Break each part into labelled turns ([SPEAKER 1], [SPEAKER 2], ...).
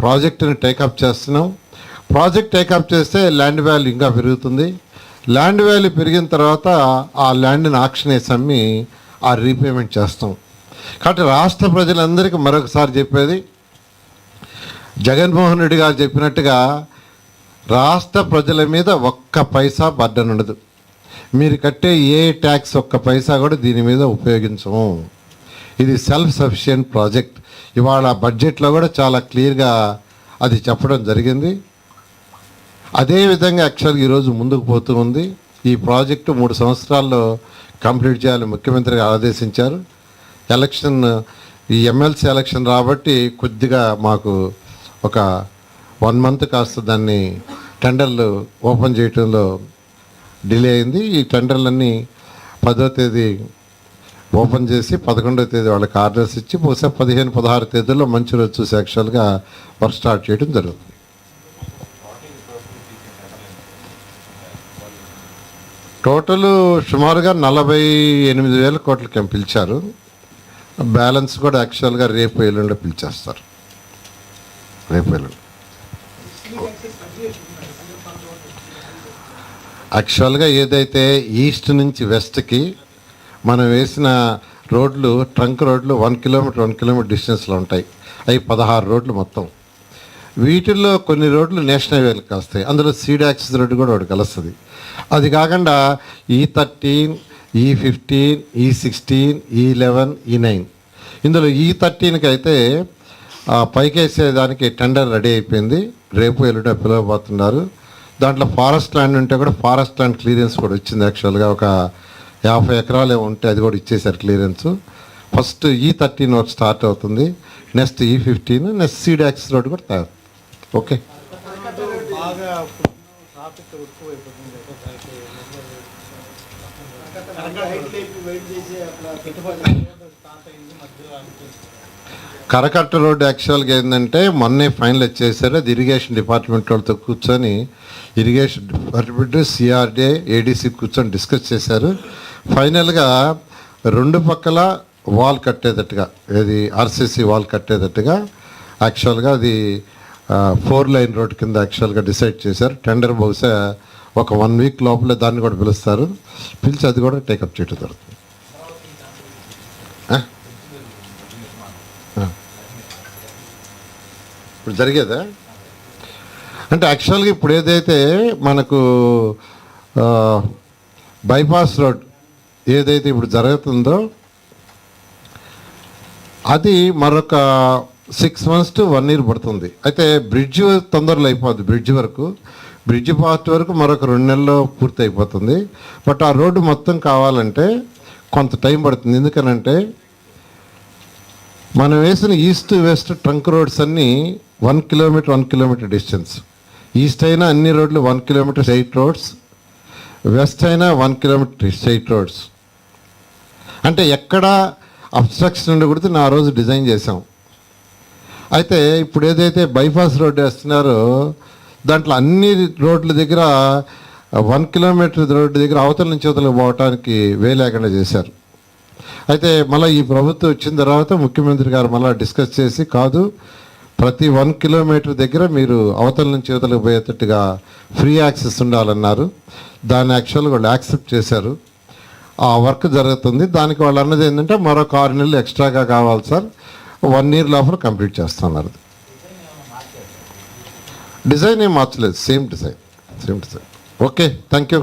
[SPEAKER 1] ప్రాజెక్టుని టేకప్ చేస్తున్నాం. Project take up చేస్తే ల్యాండ్ వాల్యూ ఇంకా పెరుగుతుంది. ల్యాండ్ వాల్యూ పెరిగిన తర్వాత ఆ ల్యాండ్ని ఆక్షన్ వేసి అమ్మి ఆ రీపేమెంట్ చేస్తాం. కాబట్టి రాష్ట్ర ప్రజలందరికీ మరొకసారి చెప్పేది జగన్మోహన్ రెడ్డి గారు చెప్పినట్టుగా రాష్ట్ర ప్రజల మీద ఒక్క పైసా బర్డన్ ఉండదు మీరు కట్టే ఏ ట్యాక్స్ ఒక్క పైసా కూడా దీని మీద ఉపయోగించము. ఇది సెల్ఫ్ సఫిషియెంట్ ప్రాజెక్ట్ ఇవాళ బడ్జెట్లో కూడా చాలా క్లియర్గా అది చెప్పడం జరిగింది. అదేవిధంగా యాక్చువల్గా ఈరోజు ముందుకు పోతూ ఉంది. ఈ ప్రాజెక్టు మూడు సంవత్సరాల్లో కంప్లీట్ చేయాలని ముఖ్యమంత్రి ఆదేశించారు. ఎలక్షన్ ఈ ఎమ్మెల్సీ ఎలక్షన్ రాబట్టి కొద్దిగా మాకు ఒక వన్ మంత్ కాస్త దాన్ని టెండర్లు ఓపెన్ చేయడంలో డిలే అయింది. ఈ టెండర్లన్నీ పదో తేదీ ఓపెన్ చేసి పదకొండవ తేదీ వాళ్ళకి ఆర్డర్స్ ఇచ్చి బహుశా పదిహేను పదహారు తేదీల్లో మంచి రోజు చూసి యాక్చువల్గా వర్క్ స్టార్ట్ చేయడం జరుగుతుంది. టోటల్ సుమారుగా నలభై ఎనిమిది వేల కోట్లకి పిలిచారు. బ్యాలెన్స్ కూడా యాక్చువల్గా రేపు ఎల్లుండి పిలిచేస్తారు. రేపు ఎల్లుండి. యాక్చువల్గా ఏదైతే ఈస్ట్ నుంచి వెస్ట్కి మనం వేసిన రోడ్లు ట్రంక్ రోడ్లు వన్ కిలోమీటర్ వన్ కిలోమీటర్ డిస్టెన్స్లో ఉంటాయి. అవి పదహారు రోడ్లు మొత్తం. వీటిల్లో కొన్ని రోడ్లు నేషనల్ హైవేలు కలుస్తాయి అందులో సీడ్ యాక్సిస్ రోడ్డు కూడా ఒకటి కలుస్తుంది. అది కాకుండా ఈ థర్టీన్ ఈ ఫిఫ్టీన్ ఈ సిక్స్టీన్ ఈ లెవెన్ ఈ నైన్ ఇందులో e ఈ థర్టీన్కి అయితే పైకేసేదానికి టెండర్ రెడీ అయిపోయింది. రేపు ఎల్లుండి పిలవబోతున్నారు. దాంట్లో ఫారెస్ట్ ల్యాండ్ ఉంటే కూడా ఫారెస్ట్ ల్యాండ్ క్లియరెన్స్ కూడా వచ్చింది యాక్చువల్గా. ఒక యాభై ఎకరాలు ఉంటే అది కూడా ఇచ్చేశారు క్లియరెన్స్. ఫస్ట్ ఈ థర్టీన్ వరకు స్టార్ట్ అవుతుంది. నెక్స్ట్ ఈ fifteen next seed axis road కూడా తయారు. ఓకే. కరకట్ట రోడ్ యాక్చువల్గా ఏంటంటే మొన్నే ఫైనల్ వచ్చేసారు అది ఇరిగేషన్ డిపార్ట్మెంట్ వాళ్ళతో కూర్చొని ఇరిగేషన్ డిపార్ట్మెంట్ సిఆర్డే ఏడీసీ కూర్చొని డిస్కస్ చేశారు. ఫైనల్గా రెండు పక్కల వాల్ కట్టేటట్టుగా ఇది ఆర్సీసీ వాల్ కట్టేటట్టుగా యాక్చువల్గా అది ఫోర్ లైన్ రోడ్ కింద యాక్చువల్గా డిసైడ్ చేశారు. టెండర్ బహుశా ఒక వన్ వీక్ లోపలే దాన్ని కూడా పిలుస్తారు. పిలిచి అది కూడా టేకప్ చేయడం జరుగుతుంది. ఇప్పుడు జరిగేదా? అంటే యాక్చువల్గా ఇప్పుడు ఏదైతే మనకు బైపాస్ రోడ్ ఏదైతే ఇప్పుడు జరుగుతుందో అది మరొక six months to one year పడుతుంది. అయితే బ్రిడ్జ్ తొందరలో అయిపోద్ది బ్రిడ్జ్ వరకు. బ్రిడ్జ్ పార్ట్ వరకు మరొక రెండు నెలల్లో పూర్తి అయిపోతుంది. బట్ ఆ రోడ్డు మొత్తం కావాలంటే కొంత టైం పడుతుంది. ఎందుకనంటే మనం వేసిన ఈస్ట్ వెస్ట్ ట్రంక్ రోడ్స్ అన్నీ one kilometre one kilometre distance east అయినా అన్ని రోడ్లు one kilometre straight roads west అయినా వన్ కిలోమీటర్ స్ట్రైట్ రోడ్స్ అంటే ఎక్కడ అబ్స్ట్రక్షన్ ఉండకూడదు నా రోజు డిజైన్ చేసాం అయితే ఇప్పుడు ఏదైతే బైపాస్ రోడ్డు వేస్తున్నారో దాంట్లో అన్ని రోడ్ల దగ్గర వన్ కిలోమీటర్ రోడ్డు దగ్గర అవతల నుంచి అవతలకు పోవటానికి వేలేకుండా చేశారు. అయితే మళ్ళీ ఈ ప్రభుత్వం వచ్చిన తర్వాత ముఖ్యమంత్రి గారు మళ్ళీ డిస్కస్ చేసి కాదు ప్రతి వన్ కిలోమీటర్ దగ్గర మీరు అవతల నుంచి అవతలకు పోయేటట్టుగా ఫ్రీ యాక్సెస్ ఉండాలన్నారు. దాన్ని యాక్చువల్గా వాళ్ళు యాక్సెప్ట్ చేశారు. ఆ వర్క్ జరుగుతుంది. దానికి వాళ్ళు అన్నది ఏంటంటే మరొక ఆరు నెలలు ఎక్స్ట్రాగా కావాలి సార్. వన్ ఇయర్ లోపల కంప్లీట్ చేస్తున్నారు డిజైన్ ఏం మార్చలేదు. Same design. Same design. Okay thank you.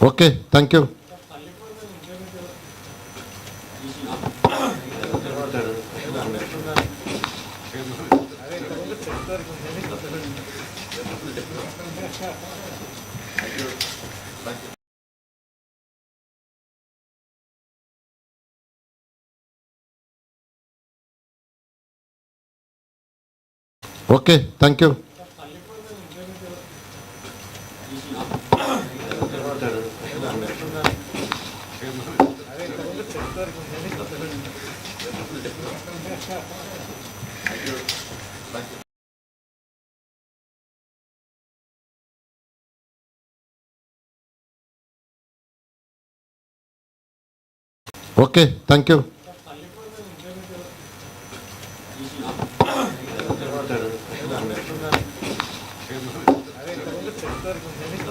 [SPEAKER 1] Okay thank you
[SPEAKER 2] అదే ఇక్కడ నుంచి పెద్దోరికి ఉంది కదా sir
[SPEAKER 1] okay thank you okay thank you
[SPEAKER 2] వరకు ఉంటుంది